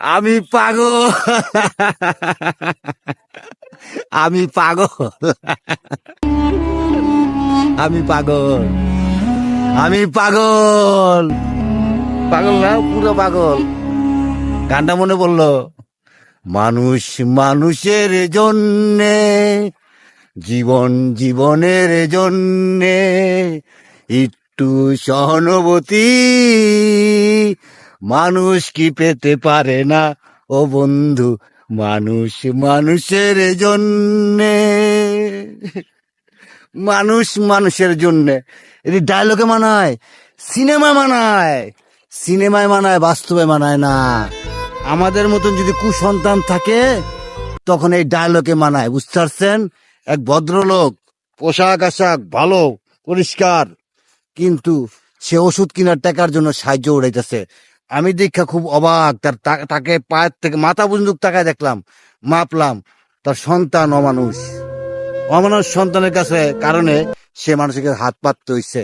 আমি পাগল। আমি পাগল। আমি পাগল। আমি পাগল। পাগল না, পুরো পাগল। গানটা মনে পড়ল। মানুষ মানুষের জন্যে, জীবন জীবনের জন্যে, একটু সহানুভূতি মানুষ কি পেতে পারে না? ও বন্ধু, মানুষ মানুষের জন্যে। মানুষ মানুষের জন্য। এটি ডায়লগে মানায় সিনেমা মানায় সিনেমায় মানায়, বাস্তবে মানায় না। আমাদের মতন যদি কুসন্তান থাকে, তখন এই ডায়লগে মানায়। বুঝতে পারছেন? এক ভদ্রলোক, পোশাক আশাক ভালো, পরিষ্কার, কিন্তু সে ওষুধ কেনার টাকার জন্য সাহায্য উড়াইতেছে। আমি দেখা খুব অবাক, তার তাকে পায়ের থেকে, মাথা পর্যন্ত তাকায় দেখলাম, মাপলাম, তার সন্তান অমানুষ। অমানুষ সন্তানের কাছে, কারণে সে মানুষের কাছে হাত পাততে হইছে।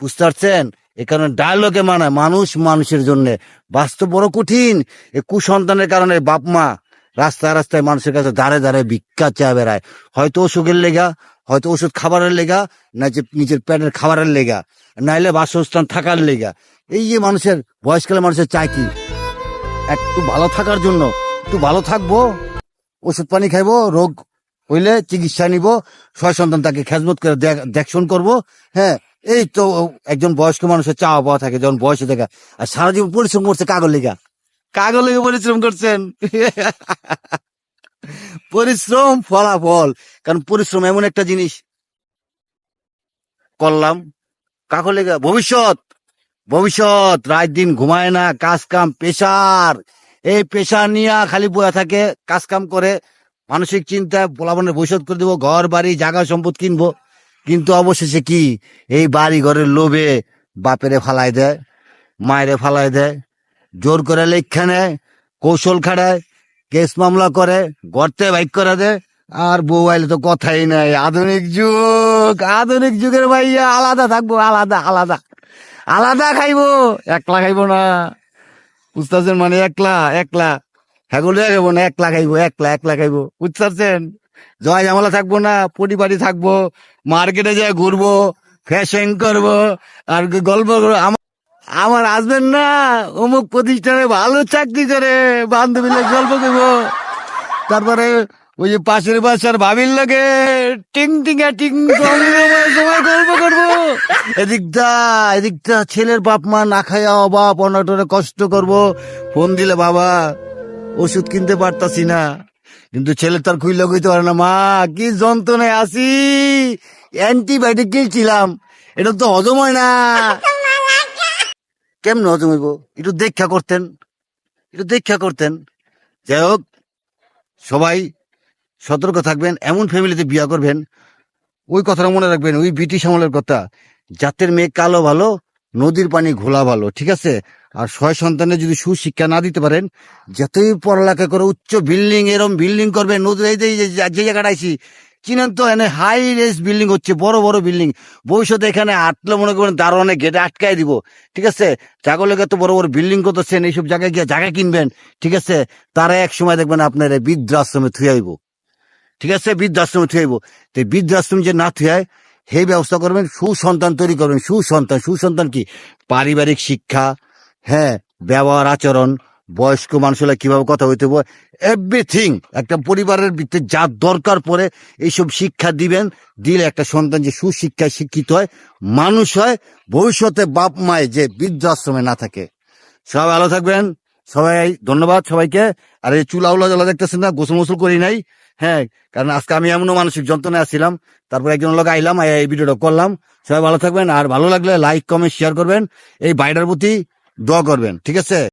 বুঝতে পারছেন? এ কারণে ডায়লগে মানায়, মানুষ মানুষের জন্য। বাস্তব বড় কঠিন। এ কুসন্তানের কারণে বাপ মা রাস্তায় রাস্তায় মানুষের কাছে দাঁড়ে দাঁড়ে ভিক্ষা চা বেড়ায়। হয়তো অসুখের লেগা হয়তো ওষুধ খাবারের লেগা, না যে নিজের পেটের খাবারের লেগা নাইলে বাসস্থান থাকার লেগা। এই যে মানুষের, বয়সকালে মানুষের চায় কি? একটু ভালো থাকার জন্য, একটু ভালো থাকব, ওষুধ পানি খাইবো, রোগ হইলে চিকিৎসা নিব ছয় সন্তান তাকে খেজমত করে দেখ- দেখশন করব হ্যাঁ এই তো একজন বয়স্ক মানুষের চাওয়া পাওয়া থাকে, যখন বয়সে দেখা, আর সারা জীবন পরিশ্রম করছে কাগজ লেগা। কাগজ লেগে পরিশ্রম করছেন। পরিশ্রম ফলাফল। কারণ পরিশ্রম এমন একটা জিনিস। করলাম। কাগজ লেগা, ভবিষ্যৎ! ভবিষ্যৎ! রাত দিন ঘুমায় না, কাজ কাম, পেশার। এই পেশা নিয়ে খালি বয়া থাকে, কাজ কাম করে। মানসিক চিন্তা, বলাবনের ভবিষ্যৎ করে দেবো, ঘর, বাড়ি, জায়গা, সম্পদ কিনবো। কিন্তু অবশেষে কি? এই বাড়ি ঘরের লোভে বাপেরে ফালাই দেয়, মায়েরে ফালাই দেয়। জোর করে লেখা নেয়, কৌশল খাড়ায় কেস মামলা করে, গর্তে বাইক করে দে। আর বউ তো কথাই নাই। আধুনিক যুগ, আধুনিক যুগের ভাইয়া, আলাদা থাকব, আলাদা আলাদা। আলাদা খাইবো, একলা খাইবো না। বুঝতেছেন মানে একলা একলা। হ্যাগুলো খাইবো না, একলা খাইবো, একলা একলা খাইবো। বুঝতে পারছেন জয় জামালা থাকব না, পরিবারই থাকব, মার্কেটে যায় ঘুরবো ফ্যাশন করব, আর গল্প করব। আমার হাজবেন্ড না অমুক প্রতিষ্ঠানে ভালো চাকরি করে বান্ধবী লোক গল্প করব। তারপরে ওই যে পাশের বাসার ভাবির লাগে টিং টিং টং সময় গল্প করব। এদিকটা এদিকটা ছেলের বাপ মা না খাইয়া অভাব অনটনে কষ্ট করব। ফোন দিলে, বাবা, ওষুধ কিনতে পারতাছি না। কিন্তু ছেলে তার খুইলে কইতে পারে না, মা, কি যন্ত্রণায় আছি? অ্যান্টিবায়োটিক কিনছিলাম। এটা তো হজম হয় না। কেমন হজম হইব? একটু দেখা করতেন। একটু দেখা করতেন। যাই হোক, সবাই সতর্ক থাকবেন, এমন ফ্যামিলিতে বিয়া করবেন, ওই কথাটা মনে রাখবেন, ওই ব্রিটিশ আমলের কথা, জাতের মেয়ে কালো ভালো, নদীর পানি ঘোলা ভালো, ঠিক আছে? আর ছয় সন্তানের যদি সুশিক্ষা না দিতে পারেন, যতই পড়ালেখা করে, উচ্চ বিল্ডিং, এরম বিল্ডিং করবেন নদী এই যে জায়গাটা আইছি চিনেন তো, এনে হাই রেস বিল্ডিং হচ্ছে, বড় বড় বিল্ডিং ভবিষ্যতে এখানে আটলে মনে করবেন দারোয়ানে গেটে আটকাই দিব। ঠিক আছে? জাগলেগে তো বড় বড় বিল্ডিং করতেছেন এইসব জায়গায় গিয়ে জায়গা কিনবেন। ঠিক আছে? তারা এক সময় দেখবেন আপনার বৃদ্ধাশ্রমে থুয়ে আইব। ঠিক আছে? বৃদ্ধাশ্রমে থুয়ে আইব। তো বৃদ্ধাশ্রম যে না থুয়ায় সেই ব্যবস্থা করবেন, সুসন্তান তৈরি করবেন। সুসন্তান সুসন্তান কি? পারিবারিক শিক্ষা হ্যাঁ ব্যবহার, আচরণ। বয়স্ক মানুষরা কীভাবে কথা হইতে হবে এভরিথিং একটা পরিবারের ভিতরে যা দরকার পড়ে, এইসব শিক্ষা দিবেন, দিলে একটা সন্তান যে সুশিক্ষায় শিক্ষিত হয়, মানুষ হয়, ভবিষ্যতে বাপ মায় যে বৃদ্ধাশ্রমে না থাকে। সবাই ভালো থাকবেন, সবাই ধন্যবাদ সবাইকে। আর এই চুলা উলা জ্বালা দেখতেছেন না, গোসল মোসল করি নাই হ্যাঁ কারণ আজকে আমি এমনও মানসিক যন্ত্রণায় আসছিলাম তারপর একজন লোক আইলাম এই ভিডিওটা করলাম। সবাই ভালো থাকবেন, আর ভালো লাগলে লাইক কমেন্ট শেয়ার করবেন, এই বাইডার প্রতি দোয়া করবেন, ঠিক আছে?